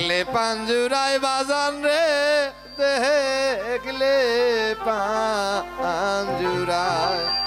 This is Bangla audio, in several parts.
देखले पांजुराई बाज़ार रे देखले पांजुराई।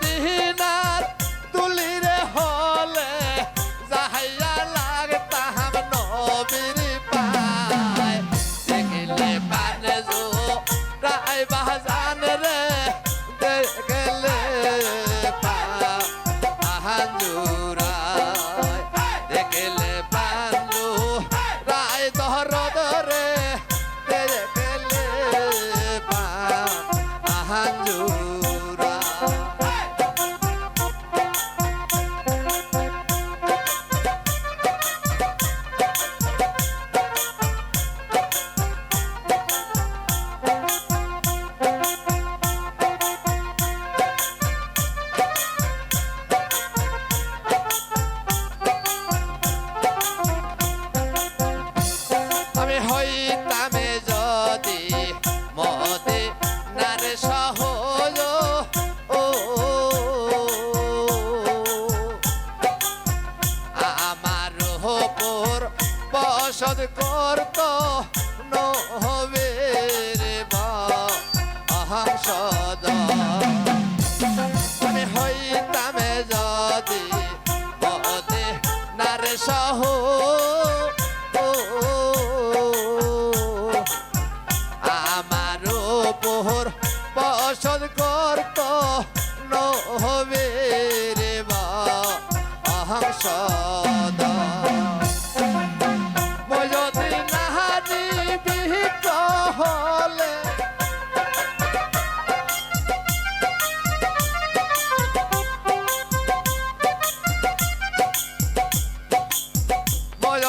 তিহিনার তুলিরে হলে যাহাইয়া লাগতাম নবীর পায়। দেখলে পানে জো রায় বাহাজান রে দেখলে পা। আহাজু। কর্ত নহবে রে বা। আহা সদা। আমি হইতামে যদি পদে নারে সহজ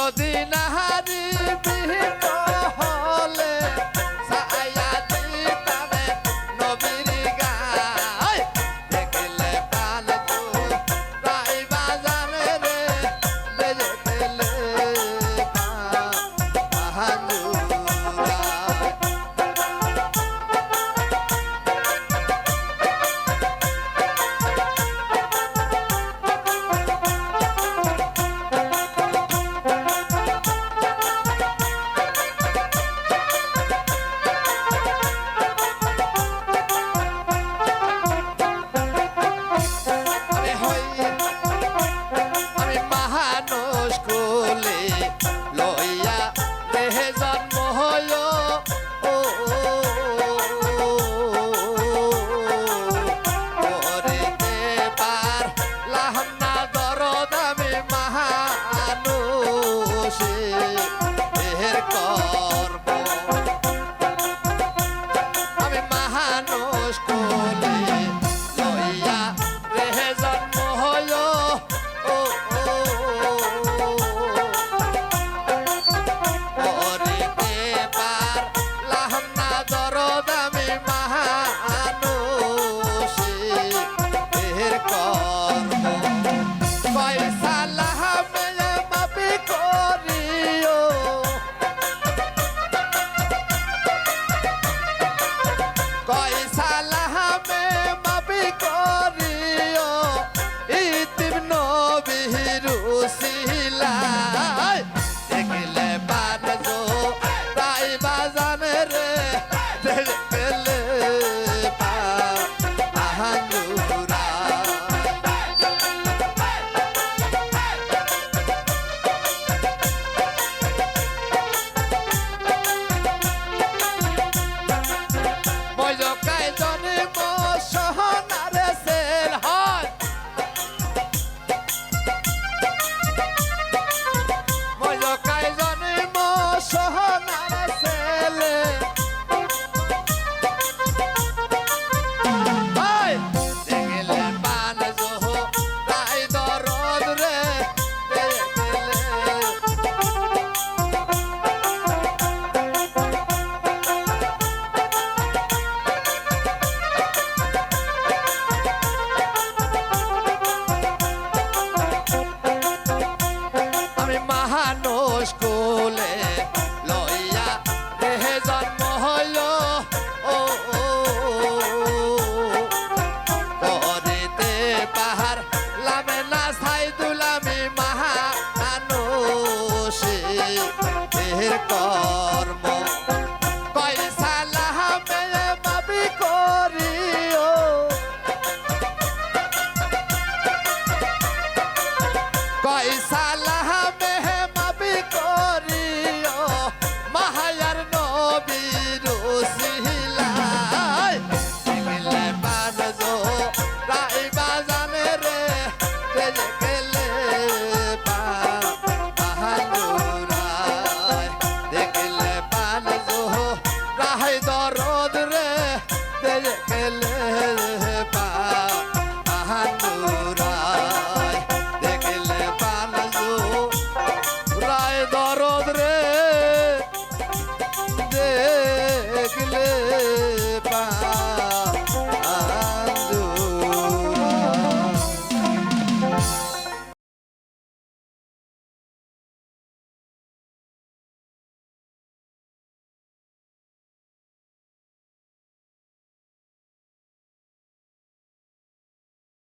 যদি নাহারি বিহীন का